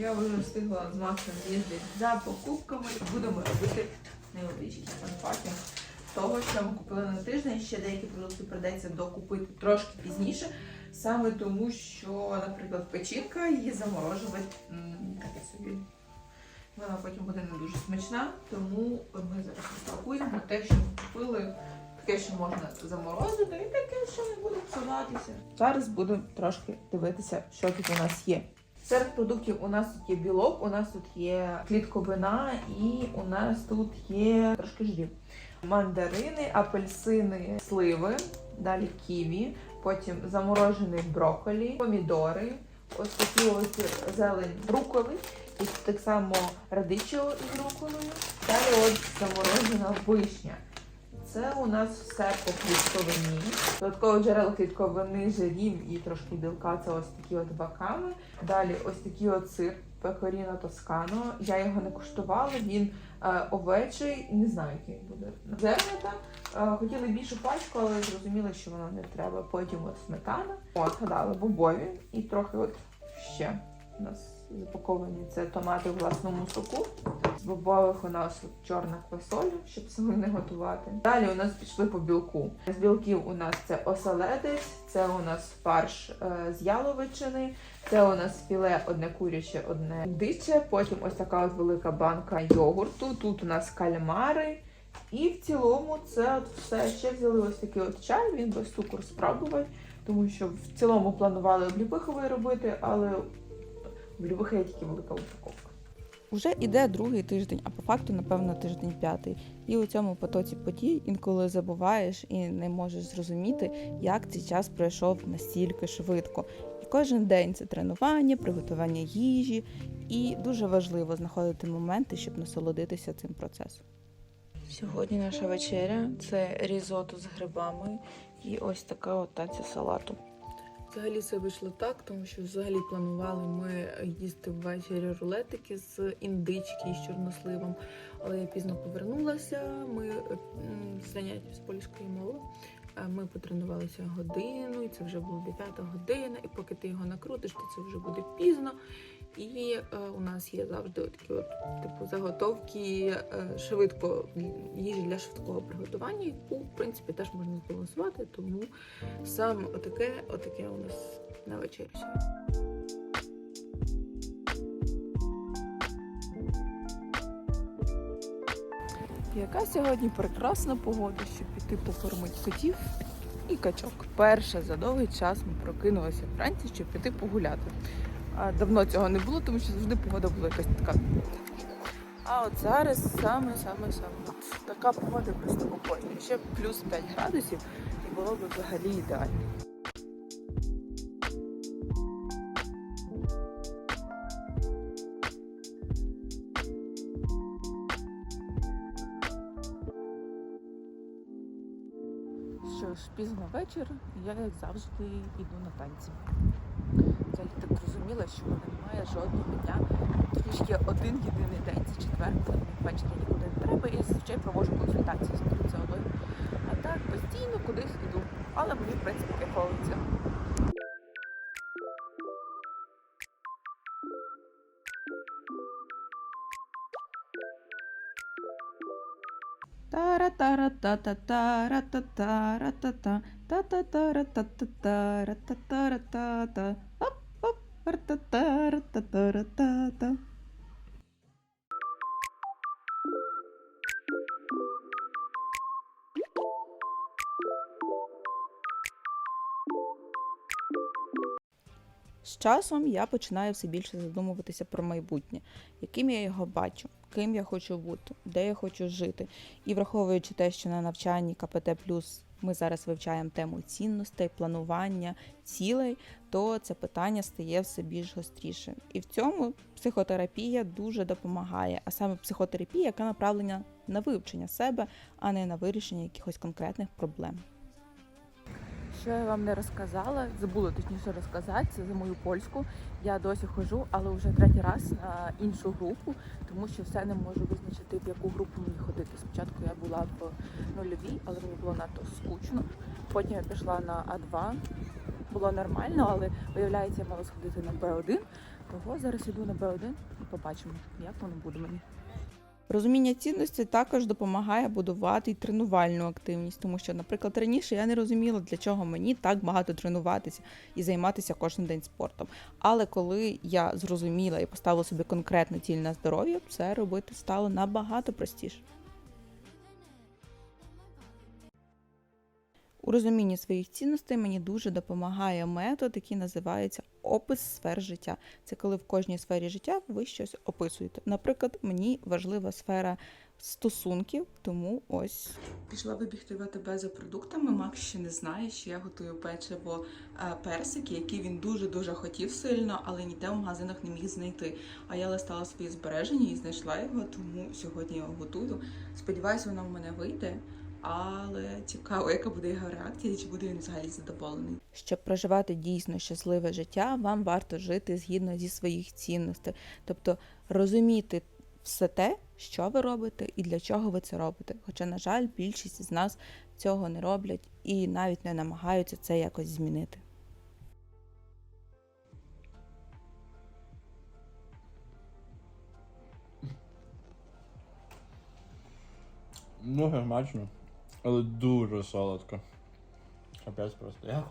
Я вже встигла з Максом їздити за покупками. Будемо робити невеличкий анпакінг того, що ми купили на тиждень. Ще деякі продукти придеться докупити трошки пізніше. Саме тому, що, наприклад, печінка її заморожувати собі. Вона потім буде не дуже смачна, тому ми зараз розпакуємо те, що ми купили. Таке, що можна заморозити, і таке, що не буде псуватися. Зараз будемо трошки дивитися, що тут у нас є. Серед продуктів у нас тут є білок, у нас тут є клітковина і у нас тут є трошки жирів. Мандарини, апельсини, сливи, далі ківі, потім заморожений брокколі, помідори, ось такі ось зелень руколи, і так само радичо із руколою. Далі от заморожена вишня. Це у нас все по клітковині. Додаткове джерело клітковини, жирів і трошки білка це ось такі от баками. Далі ось такий от сир пекоріно тоскано. Я його не куштувала, він е, овечий, не знаю, який буде. Зернята. Е, хотіли більшу пачку, але зрозуміли, що воно не треба. Потім от сметана. От, згадали бобові і трохи от ще у нас запаковані це томати в власному соку. З бобових у нас чорна квасоля, щоб самим не готувати. Далі у нас пішли по білку. З білків у нас це оселедець, це у нас фарш е, з яловичини, це у нас філе одне куряче, одне диче. Потім ось така от велика банка йогурту. Тут у нас кальмари. І в цілому це от все. Ще взяли ось такий от чай, він без цукру спробувати, тому що в цілому планували обліпиховий робити, але в любих є тільки велика упаковка. Уже іде другий тиждень, а по факту, напевно, тиждень п'ятий. І у цьому потоці подій інколи забуваєш і не можеш зрозуміти, як цей час пройшов настільки швидко. І кожен день це тренування, приготування їжі, і дуже важливо знаходити моменти, щоб насолодитися цим процесом. Сьогодні наша вечеря це різото з грибами і ось така от таця салату. Взагалі все вийшло так, тому що взагалі планували ми їсти ввечері рулетики з індички з чорносливом. Але я пізно повернулася. Ми заняття з польської мови. е, Ми потренувалися годину, і це вже була 9 година. І поки ти його накрутиш, то це вже буде пізно. І е, у нас є завжди такі от типу заготовки е, швидко їжі для швидкого приготування, яку в принципі теж можна збалансувати. Тому саме отаке, отаке у нас на вечерю. Яка сьогодні прекрасна погода, щоб піти покормити котів і качок. Перше за довгий час ми прокинулися вранці, щоб піти погуляти. Давно цього не було, тому що завжди погода була якась така. А от зараз саме саме саме от така погода просто обожнюю. Ще плюс 5 градусів і було б взагалі ідеально. Що ж, пізно вечір, я як завжди йду на танці. Взагалі так зрозуміла, що немає жодного дня. Трішки один єдиний день, це четвер, ввечері нікуди не треба, і зазвичай проводжу консультації з нутриціологом. А так постійно кудись іду. Але мені, в принципі, цього. Тара-тара-та-та-тара-та-тара-та-та, ра-та-тара-та-тара-та-та. З часом я починаю все більше задумуватися про майбутнє, яким я його бачу, ким я хочу бути, де я хочу жити. І враховуючи те, що на навчанні КПТ ми зараз вивчаємо тему цінностей, планування, цілей, то це питання стає все більш гострішим. І в цьому психотерапія дуже допомагає, а саме психотерапія, яка направлена на вивчення себе, а не на вирішення якихось конкретних проблем. Що я вам не розказала, забула точніше розказати, це за мою польську. Я досі ходжу, але вже третій раз на іншу групу, тому що все не можу визначити, в яку групу мені ходити. Спочатку я була в нульовій, але мені було надто скучно. Потім я пішла на А2, було нормально, але виявляється, я мала сходити на Б1. Того зараз іду на Б1 і побачимо, як воно буде мені. Розуміння цінності також допомагає будувати й тренувальну активність, тому що, наприклад, раніше я не розуміла, для чого мені так багато тренуватися і займатися кожен день спортом. Але коли я зрозуміла і поставила собі конкретну ціль на здоров'я, це робити стало набагато простіше. Розумінні своїх цінностей мені дуже допомагає метод, який називається опис сфер життя. Це коли в кожній сфері життя ви щось описуєте. Наприклад, мені важлива сфера стосунків, тому ось Пішла вибігти в АТБ за продуктами. Макс ще не знає, що я готую печиво е, персики, які він дуже дуже хотів сильно, але ніде в магазинах не міг знайти. А я листала свої збереження і знайшла його, тому сьогодні його готую. Сподіваюсь, воно в мене вийде. Але цікаво, яка буде його реакція, чи буде він взагалі задоволений. щоб проживати дійсно щасливе життя, вам варто жити згідно зі своїх цінностей, тобто розуміти все те, що ви робите і для чого ви це робите. Хоча, на жаль, більшість з нас цього не роблять і навіть не намагаються це якось змінити. Дуже смачно, але дуже солодко. Капець просто. Як?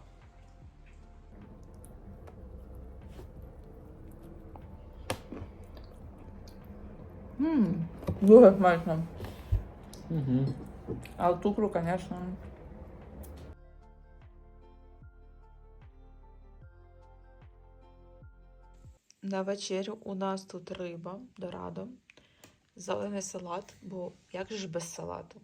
Ммм, дуже смачно. Угу. А цукру, звісно. На вечерю у нас тут риба дорадо, зелений салат, бо як же ж без салату?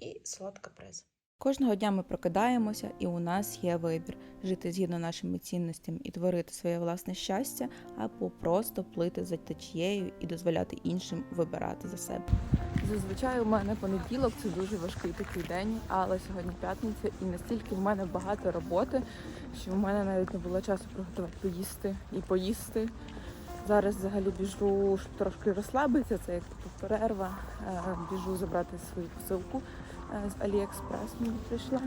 І салат капрез. Кожного дня ми прокидаємося, і у нас є вибір жити згідно нашими цінностями і творити своє власне щастя, або просто плити за течією і дозволяти іншим вибирати за себе. Зазвичай у мене понеділок це дуже важкий такий день, але сьогодні п'ятниця, і настільки в мене багато роботи, що в мене навіть не було часу приготувати поїсти і поїсти. Зараз взагалі біжу, трошки розслабитися, це як типу перерва. Е, Біжу забрати свою посилку е, з Аліекспрес мені прийшла.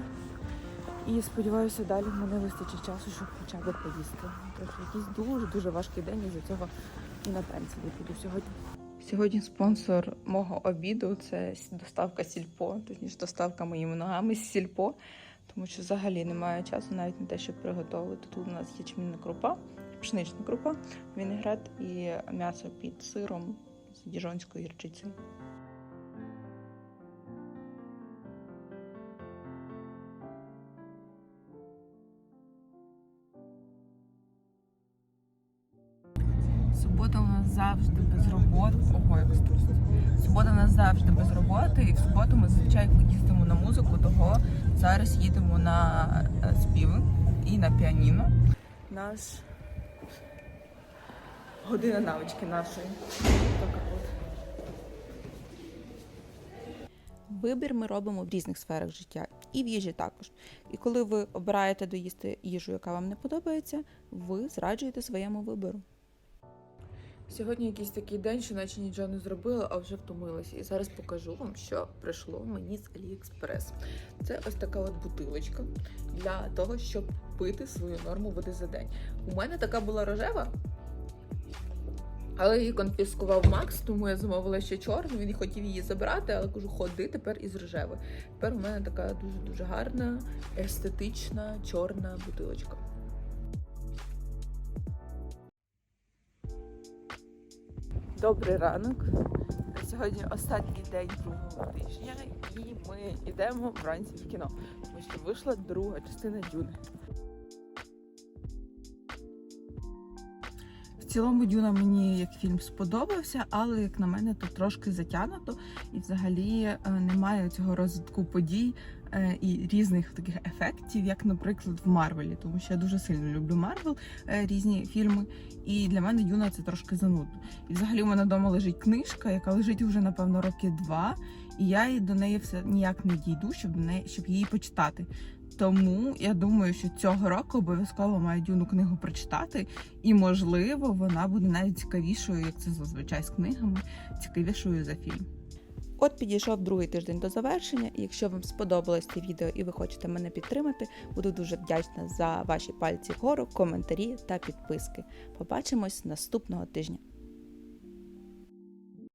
І сподіваюся, далі в мене вистачить часу, щоб хоча б поїсти. Тож якийсь дуже-дуже важкий день, і за цього і на пенсію піду сьогодні. Сьогодні спонсор мого обіду це доставка сільпо, точніше доставка моїми ногами з сільпо, тому що взагалі немає часу навіть на те, щоб приготувати. Тут у нас ячмінна крупа, пшенична крупа, вінегрет і м'ясо під сиром з діжонською гірчицею. Субота у нас завжди без роботи. Ого, як струс. Субота у нас завжди без роботи, і в суботу ми зазвичай їздимо на музику, того зараз їдемо на е, співи і на піаніно. Наш година навички нашої. Вибір ми робимо в різних сферах життя, і в їжі також. І коли ви обираєте доїсти їжу, яка вам не подобається, ви зраджуєте своєму вибору. Сьогодні якийсь такий день, що наче нічого не зробила, а вже втомилася. І зараз покажу вам, що прийшло мені з Аліекспрес. Це ось така от бутилочка для того, щоб пити свою норму води за день. У мене така була рожева. Але її конфіскував Макс, тому я замовила ще чорну. Він хотів її забрати, але кажу, ходи тепер із рожевою. Тепер у мене така дуже дуже гарна, естетична чорна бутилочка. Добрий ранок. Сьогодні останній день другого тижня, і ми йдемо вранці в кіно, тому що вийшла друга частина Дюни. Цілому Дюна мені як фільм сподобався, але як на мене, то трошки затягнуто і взагалі е, немає цього розвитку подій е, і різних таких ефектів, як, наприклад, в Марвелі, тому що я дуже сильно люблю Марвел, е, різні фільми. І для мене Дюна це трошки занудно. І взагалі у мене вдома лежить книжка, яка лежить вже напевно роки два, і я до неї все ніяк не дійду, щоб неї, щоб її почитати. Тому я думаю, що цього року обов'язково маю дюну книгу прочитати, і можливо вона буде навіть цікавішою, як це зазвичай з книгами, цікавішою за фільм. От підійшов другий тиждень до завершення, і якщо вам сподобалось це відео і ви хочете мене підтримати, буду дуже вдячна за ваші пальці вгору, коментарі та підписки. Побачимось наступного тижня.